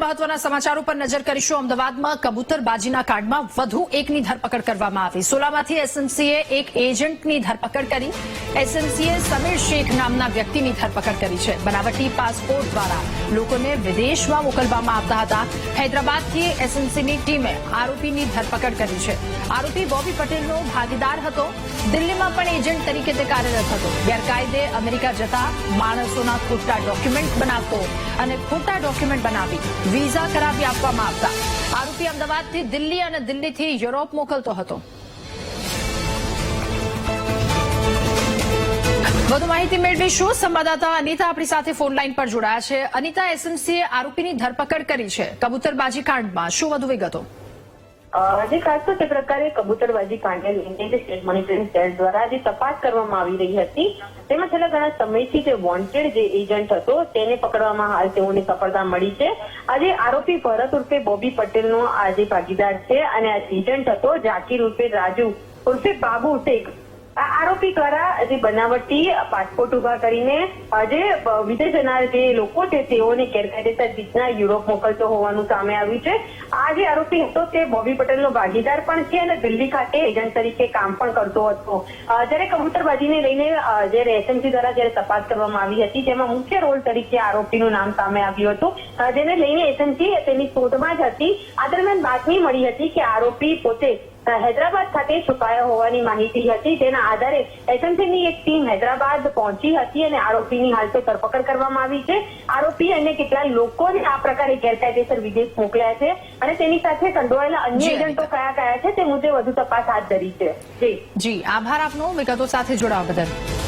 મહત્વના સમાચારો પર નજર કરીશું. અમદાવાદમાં કબૂતરબાજીના કાર્ડમાં વધુ એકની ધરપકડ કરવામાં આવી. સોલામાંથી એસએમસીએ એક એજન્ટની ધરપકડ કરી. એસએમસીએ સમીર શેખ નામના વ્યક્તિની ધરપકડ કરી છે. બનાવટી પાસપોર્ટ દ્વારા લોકોને વિદેશમાં મોકલવામાં આવતા હતા. હૈદરાબાદથી એસએમસીની ટીમે આરોપીની ધરપકડ કરી છે. આરોપી બોબી પટેલનો ભાગીદાર હતો. દિલ્હીમાં પણ એજન્ટ તરીકે તે કાર્યરત હતો. ગેરકાયદે અમેરિકા જતા માણસોના ખોટા ડોક્યુમેન્ટ બનાવતો અને ખોટા ડોક્યુમેન્ટ બનાવી વિઝા કરાવી આપવામાં આવતા. આરોપી અમદાવાદથી દિલ્હી અને દિલ્હીથી યુરોપ મોકલતો હતો. વધુ માહિતી મેળવીશું. સંવાદદાતા અનિતા આપણી સાથે ફોન લાઈન પર જોડાયા છે. અનિતા એસએમસીએ આરોપીની ધરપકડ કરી છે. કબૂતરબાજી કાંડમાં શું વધુ વિગતો? આજે ખાસ તો પ્રકારે કબૂતરબાજી કાંડે લઈને જે સ્ટેટ મોનિટરિંગ સેલ દ્વારા જે તપાસ કરવામાં આવી રહી હતી, તેમાં છેલ્લા ઘણા સમયથી જે વોન્ટેડ જે એજન્ટ હતો, તેને પકડવામાં હાલ તેઓને સફળતા મળી છે. આજે આરોપી ભરત ઉર્ફે બોબી પટેલનો આજે ભાગીદાર છે અને આ એજન્ટ હતો ઝાકીર ઉર્ફે રાજુ ઉર્ફે બાબુ શેખ આરોપી દ્વારા જે બનાવટી પાસપોર્ટ ઊભા કરીને જે વિદેશ જનાર જે લોકો છે, તેઓને ગેરકાયદેસર રીતના યુરોપ મોકલતો હોવાનું સામે આવ્યું છે. આ જે આરોપી હતો, તે બોબી પટેલનો ભાગીદાર પણ છે અને દિલ્હી ખાતે એજન્ટ તરીકે કામ પણ કરતો હતો. જ્યારે કબૂતરબાજીને લઈને જ્યારે એસએમસી દ્વારા જ્યારે તપાસ કરવામાં આવી હતી તેમાં મુખ્ય રોલ તરીકે આરોપીનું નામ સામે આવ્યું હતું. જેને લઈને એસએમસી તેની શોધમાં જ હતી. આ દરમિયાન બાતમી મળી હતી કે આરોપી પોતે હૈદરાબાદ ખાતે છુપાયા હોવાની માહિતી હતી. તેના આધારે એસએમસીની એક ટીમ હૈદરાબાદ પહોંચી હતી અને આરોપીની હાલ તો ધરપકડ કરવામાં આવી છે. આરોપી અને કેટલા લોકોને આ પ્રકારે ગેરકાયદેસર વિદેશ મોકલ્યા છે અને તેની સાથે સંડોવાયેલા અન્ય એજન્ટો કયા કયા છે તે મુદ્દે વધુ તપાસ હાથ ધરી છે. જી. જી આભાર આપનો. વિગતો સાથે જોડાવા બદલ.